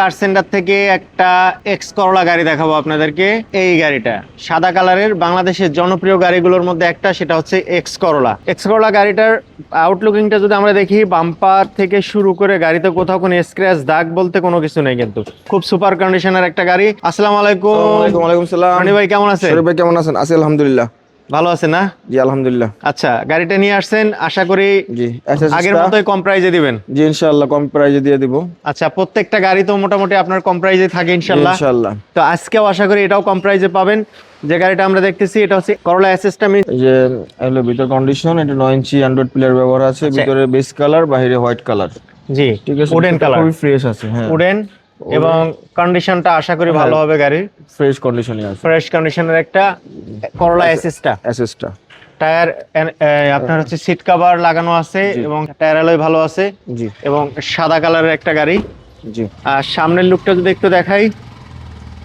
কার centre থেকে একটা X Corolla গাড়ি দেখাবো আপনাদেরকে। এই গাড়িটা সাদা কালারের বাংলাদেশের জনপ্রিয় গাড়িগুলোর মধ্যে একটা সেটা হচ্ছে এক্স করলা এক্স করলা গাড়িটার আউটলুকিংটা যদি আমরা দেখি বাম্পার থেকে শুরু করে গাড়িতে কোথাও কোনো স্ক্র্যাচ দাগ বলতে কোনো কিছু নেই কিন্তু। খুব সুপার কন্ডিশনের একটা গাড়ি। আসসালামু আলাইকুম। আসসালামু আলাইকুম সালাম। ভাই কেমন আছে শরীফ ভাই কেমন আছেন? আছি আলহামদুলিল্লাহ। ভালো আছে না? জি আলহামদুলিল্লাহ। আচ্ছা গাড়িটা নিয়ে আসছেন আশা করি জি আগের মতোই কম প্রাইজে দিবেন? জি ইনশাআল্লাহ কম প্রাইজে দিয়ে দিব। আচ্ছা প্রত্যেকটা গাড়ি তো মোটামুটি আপনার কম প্রাইজে থাকে ইনশাল্লাহ ইনশাআল্লাহ। তো আজকেও আশা করি এটাও কম প্রাইজে পাবেন। যে গাড়িটা আমরা দেখতেছি এটা হচ্ছে করলা অ্যাসেসটা যে হলো ভিতর কন্ডিশন এটা 9 ইঞ্চি অ্যান্ড্রয়েড প্লেয়ার ব্যবহার আছে আচ্ছা। ভিতরে বেস কালার বাইরে হোয়াইট কালার জি ঠিক আছে উডেন কালার খুবই ফ্রেশ আছে হ্যাঁ। উডেন এবং কন্ডিশনটা আশা করি ভালো হবে গাড়ির। ফ্রেশ কন্ডিশনে আছে। ফ্রেশ কন্ডিশনের একটা করলা অ্যাসেসটা এসএসটা টায়ার আপনার হচ্ছে সিট কভার লাগানো আছে এবং টায়ার অ্যালয় ভালো আছে জি। এবং সাদা কালারের একটা গাড়ি। জি। আর সামনের লুকটা যদি একটু দেখাই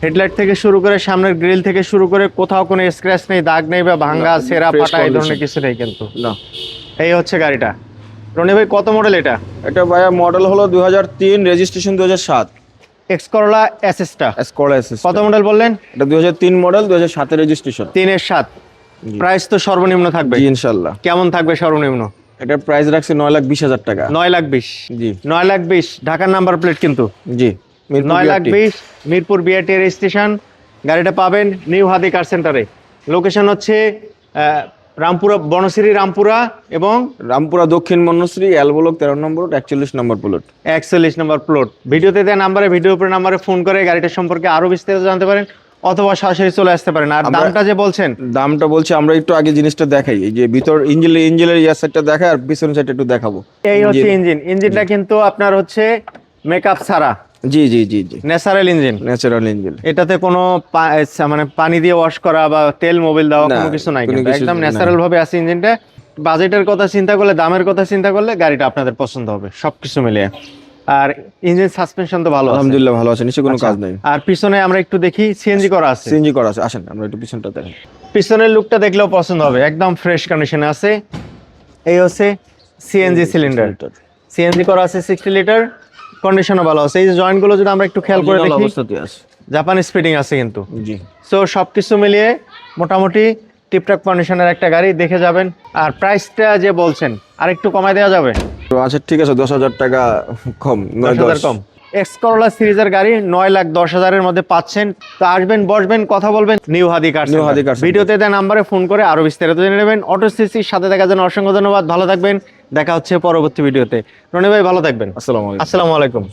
হেডলাইট থেকে শুরু করে সামনের গ্রিল থেকে শুরু করে কোথাও কোনো স্ক্র্যাচ নেই দাগ নেই বা ভাঙ্গা সেরা ফাটা এই ধরনের কিছু নেই কিন্তু। না। এই হচ্ছে গাড়িটা। রনি ভাই কত মডেল এটা? এটা ভাইয়া মডেল হলো 2003 রেজিস্ট্রেশন 2007 এক্স করলা এসএসটা এসকোলা এসএস কত মডেল বললেন? এটা 2003 মডেল 2007 এর রেজিস্ট্রেশন তিনের সাত। জি। প্রাইস তো সর্বনিম্ন থাকবে। জি ইনশাআল্লাহ। কেমন থাকবে সর্বনিম্ন? এটার প্রাইস রাখছে 9 লাখ 20 হাজার টাকা। নয় লাখ বিশ। জি। নয় লাখ বিশ। ঢাকার নাম্বার প্লেট কিন্তু। জি মিরপুর নয় লাখ BRT বিশ মিরপুর বিআরটি স্টেশন গাড়িটা পাবেন নিউ হাদি কার সেন্টারে লোকেশন হচ্ছে রামপুরা বনশ্রী রামপুরা এবং রামপুরা দক্ষিণ বনশ্রী এল ব্লক তেরো নম্বর একচল্লিশ নম্বর প্লট। একচল্লিশ নম্বর প্লট। ভিডিওতে দেওয়া নাম্বারে ভিডিও উপরে নাম্বারে ফোন করে গাড়িটা সম্পর্কে আরও বিস্তারিত জানতে পারেন অথবা সরাসরি চলে আসতে পারেন। আর দামটা যে বলছেন? দামটা বলছি আমরা একটু আগে জিনিসটা দেখাই। এই যে ভিতর ইঞ্জিন ইঞ্জিনের ইয়ার সাইডটা দেখাই আর পিছন সাইডটা একটু দেখাবো। এই হচ্ছে ইঞ্জিন। ইঞ্জিনটা কিন্তু আপনার হচ্ছে মেকআপ ছাড়া। জি জি জি জি। ন্যাচারাল ইঞ্জিন ন্যাচারাল ইঞ্জিন এটাতে কোনো আচ্ছা, মানে পানি দিয়ে ওয়াশ করা বা তেল মোবিল দেওয়া কোনো কিছু নাই একদম ন্যাচারাল ভাবে আছে ইঞ্জিনটা বাজেটের কথা চিন্তা করলে দামের কথা চিন্তা করলে গাড়িটা আপনাদের পছন্দ হবে। সবকিছু মিলিয়ে। আর ইঞ্জিন সাসপেনশন তো ভালো আলহামদুলিল্লাহ ভালো আছে নিচে কোনো কাজ নাই। আর পিছনে আমরা একটু দেখি সিএনজি করা আছে। সিএনজি করা আছে। আসেন আমরা একটু পিছনটা দেখাই পিছনের লুকটা দেখলেও পছন্দ হবে। একদম ফ্রেশ কন্ডিশনে আছে। এই হচ্ছে সিএনজি সিলিন্ডার সিএনজি করা আছে সিক্সটি লিটার কন্ডিশনও ভালো আছে। এই যে জয়েন্টগুলো যদি আমরা একটু খেয়াল করে দেখি অবস্থাতে আছে। জাপানি স্পিডিং আছে কিন্তু। জি। সো সবকিছু মিলিয়ে মোটামুটি টিপটপ কন্ডিশনের একটা গাড়ি দেখে যাবেন। আর প্রাইসটা যে বলছেন আর একটু কমায় দেওয়া যাবে? তো আচ্ছা ঠিক আছে দশ হাজার টাকা কম দশ হাজার কম। এক্স করোলা সিরিজের গাড়ি নয় লাখ দশ হাজারের মধ্যে পাচ্ছেন। তো আসবেন বসবেন কথা বলবেন। New Hadi car Hadi Car Center। ভিডিওতে দেওয়া নাম্বারে ফোন করে আরও বিস্তারিত জেনে নেবেন। অটো সিসির সাথে দেখা জন্য অসংখ্য ধন্যবাদ। ভালো থাকবেন। দেখা হচ্ছে পরবর্তী ভিডিওতে। রনি ভাই ভালো থাকবেন। আসসালামু আলাইকুম। আসসালামু আলাইকুম।